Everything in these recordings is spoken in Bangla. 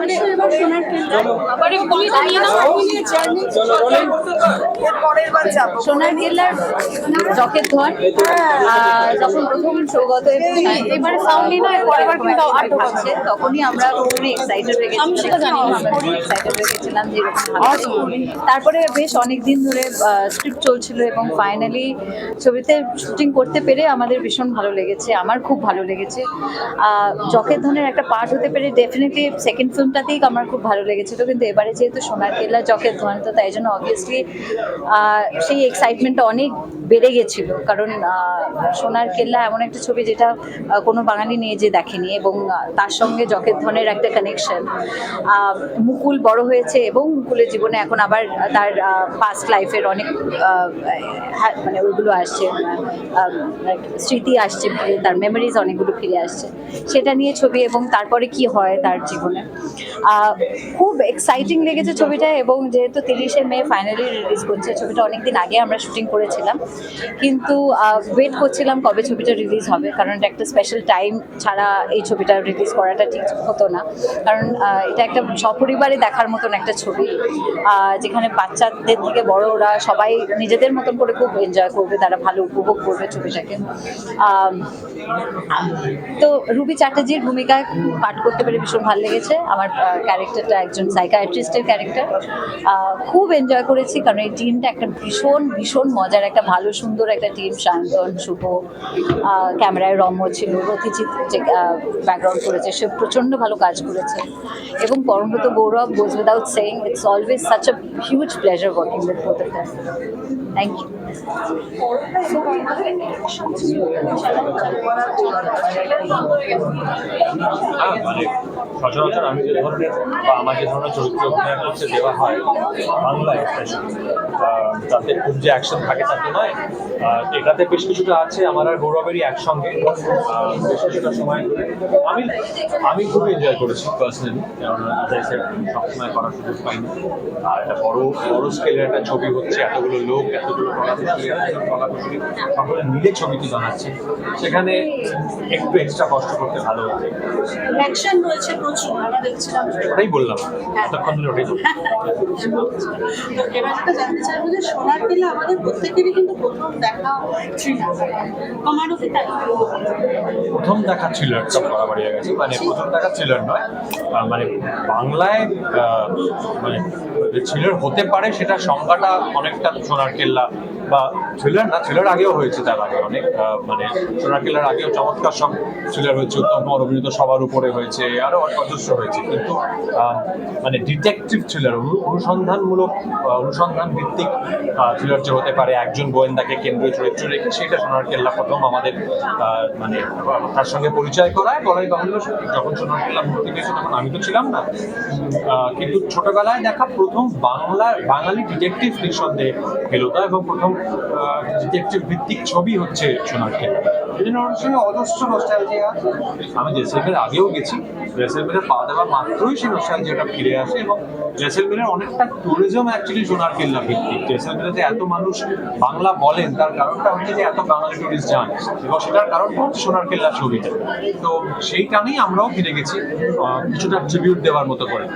মানে সোনার কেল্লার ধর যখন প্রথম সৌগত এবারে নয় কিন্তু আট তখনই আমরা খুবই এক্সাইটেড হয়ে গেছিলাম। আমি সেটা জানি। খুবই এক্সাইটেড হয়ে গেছিলাম যে এরকম ভালো হবে। তারপরে বেশ অনেক দিন ধরে স্ক্রিপ্ট চলছিল এবং ফাইনালি ছবিতে শুটিং করতে পেরে আমাদের ভীষণ ভালো লেগেছে আমার খুব ভালো লেগেছে। আহ, জকের ধনের একটা পার্ট হতে পেরে ডেফিনেটলি সেকেন্ড ফিল্মটাতেই আমার খুব ভালো লেগেছিল কিন্তু এবারে যেহেতু সোনার কেল্লা জকের ধন তো তাই জন্য অবভিয়াসলি সেই এক্সাইটমেন্টটা অনেক বেড়ে গেছিল। কারণ সোনার কেল্লা এমন একটা ছবি যেটা কোনো বাঙালি নিয়ে যে দেখেনি এবং তার সঙ্গে জকের ধনের একটা কানেকশন মুকুল বড় হয়েছে এবং মুকুলের জীবনে এখন আবার তার পাস্ট লাইফের অনেক হ্যাঁ, মানে ওইগুলো আসছে স্মৃতি আসছে তার মেমোরিজ অনেকগুলো ফিরে আসছে। সেটা নিয়ে ছবি এবং তারপরে কি হয় তার জীবনে? খুব এক্সাইটিং লেগেছে ছবিটা এবং যেহেতু তিরিশে মে ফাইনালি রিলিজ করছে, ছবিটা অনেকদিন আগে আমরা শুটিং করেছিলাম। কিন্তু ওয়েট করছিলাম কবে ছবিটা রিলিজ হবে, কারণ এটা একটা স্পেশাল টাইম ছাড়া এই ছবিটা রিলিজ করাটা ঠিক হতো না। কারণ এটা একটা সপরিবারে দেখার মতন একটা ছবি যেখানে বাচ্চাদের থেকে বড়রা সবাই নিজেদের মতন করে খুব এনজয় করবে, তারা ভালো উপভোগ করবে ছবিটাকে। তো রুবি চ্যাটার্জির ভূমিকায় পাঠ করতে পেরে ভীষণ ভালো লেগেছে। আমার ক্যারেক্টারটা একজন সাইকায়াট্রিস্টের ক্যারেক্টার খুব এনজয় করেছি কারণ এই টিমটা একটা ভীষণ ভীষণ মজার, একটা ভালো, সুন্দর একটা টিম শান্তন, শুভ ক্যামেরায় রম্য ছিল রথিজিৎ যে ব্যাকগ্রাউন্ড করেছে, সে প্রচণ্ড ভালো কাজ করেছে। এবং Parambrata Gaurav goes without saying it's always such a huge pleasure working with both of thank you সচরাচর আমি যে ধরনের বা আমার যে ধরনের চরিত্র অভিনয় করতে দেওয়া হয় বাংলায় তাতে খুব যে অ্যাকশন থাকে তা তো নয়। এটাতে বেশ কিছুটা আছে আমার আর গৌরবেরই একসঙ্গে। বেশ কিছুটা সময় আমি আমি খুব এনজয় করেছি পার্সোনালি কারণ সবসময় করার সুযোগ পাইনি। আর একটা বড় বড় স্কেলের একটা ছবি হচ্ছে, এতগুলো লোক, এতগুলো কলাকুশলী এতগুলো কলাকুশলী। সকলে মিলে ছবিটি বানাচ্ছে। সেখানে একটু এক্সট্রা কষ্ট করতে ভালো হচ্ছে অ্যাকশন রয়েছে প্রচুর আমরা ওটাই বললাম। এতক্ষণ ধরে ওটাই বললাম। তো এবার যেটা জানতে চাইব যে সোনার আমাদের প্রত্যেকেরই কিন্তু প্রথম দেখা থ্রিলার আমারও কি তাই? প্রথম দেখা থ্রিলার সব হয়ে গেছে। মানে প্রথম দেখা থ্রিলার নয়। মানে বাংলায় মানে থ্রিলার হতে পারে সেটা সংজ্ঞাটা অনেকটা সোনার কেল্লা বা থ্রিলার না থ্রিলার আগেও হয়েছে তার আগে অনেক মানে সোনার কেল্লার আগেও চমৎকার সব থ্রিলার হয়েছে। উত্তম কুমার অভিনীত সবার উপরে হয়েছে আরও অজস্র হয়েছে। কিন্তু মানে ডিটেকটিভ থ্রিলার অনুসন্ধানমূলক অনুসন্ধান ভিত্তিক থ্রিলার যে হতে পারে, একজন গোয়েন্দাকে কেন্দ্রীয় চরিত্র রেখে সেটা সোনার কেল্লা প্রথম আমাদের মানে তার সঙ্গে পরিচয় করায় বলাই বাহুল্য যখন সোনার কেল্লা মুক্তি পেয়েছে তখন আমি তো ছিলাম না। কিন্তু ছোটবেলায় দেখা প্রথম বাংলা, বাঙালি ডিটেকটিভ নিঃসন্দেহে ফেলতা এবং প্রথম ডিটেকটিভ ভিত্তিক ছবি হচ্ছে সোনার কেল্লা। আমি জেসেলমের আগেও গেছি। জেসেলমেরের পা দেওয়া মাত্রই সেই নস্টালজিয়াটা ফিরে আসে এবং জেসেলমেরের অনেকটা ট্যুরিজম অ্যাকচুয়ালি সোনার কেল্লা ভিত্তিক। জেসেলমেরে এত মানুষ বাংলা বলেন, তার কারণটা হচ্ছে যে এত বাঙালি টুরিস্ট যান এবং সেটার কারণটা হচ্ছে সোনার কেল্লা ছবিটা। তো সেই টানেই আমরাও ফিরে গেছি কিছুটা ট্রিবিউট দেওয়ার মতো করে।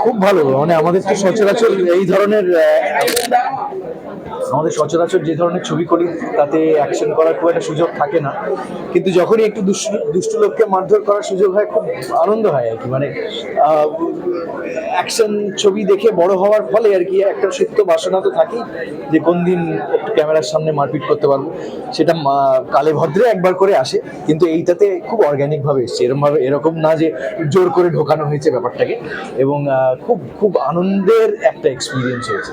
খুব ভালো মানে আমাদের তো সচরাচর এই ধরনের আমাদের সচরাচর যে ধরনের ছবি করি, তাতে অ্যাকশন করার খুব একটা সুযোগ থাকে না। কিন্তু যখনই একটু দুষ্টু দুষ্টু লোককে মারধর করার সুযোগ হয়, খুব আনন্দ হয় আর কি। মানে অ্যাকশন ছবি দেখে বড় হওয়ার ফলে আর কি একটা সুপ্ত বাসনা তো থাকেই যে কোন দিন একটু ক্যামেরার সামনে মারপিট করতে পারব। সেটা কালে ভদ্রে একবার করে আসে, কিন্তু এইটাতে খুব অর্গ্যানিক ভাবে এসছে। এরকমভাবে এরকম না যে জোর করে ঢোকানো হয়েছে ব্যাপারটাকে। এবং খুব খুব আনন্দের একটা এক্সপিরিয়েন্স হয়েছে।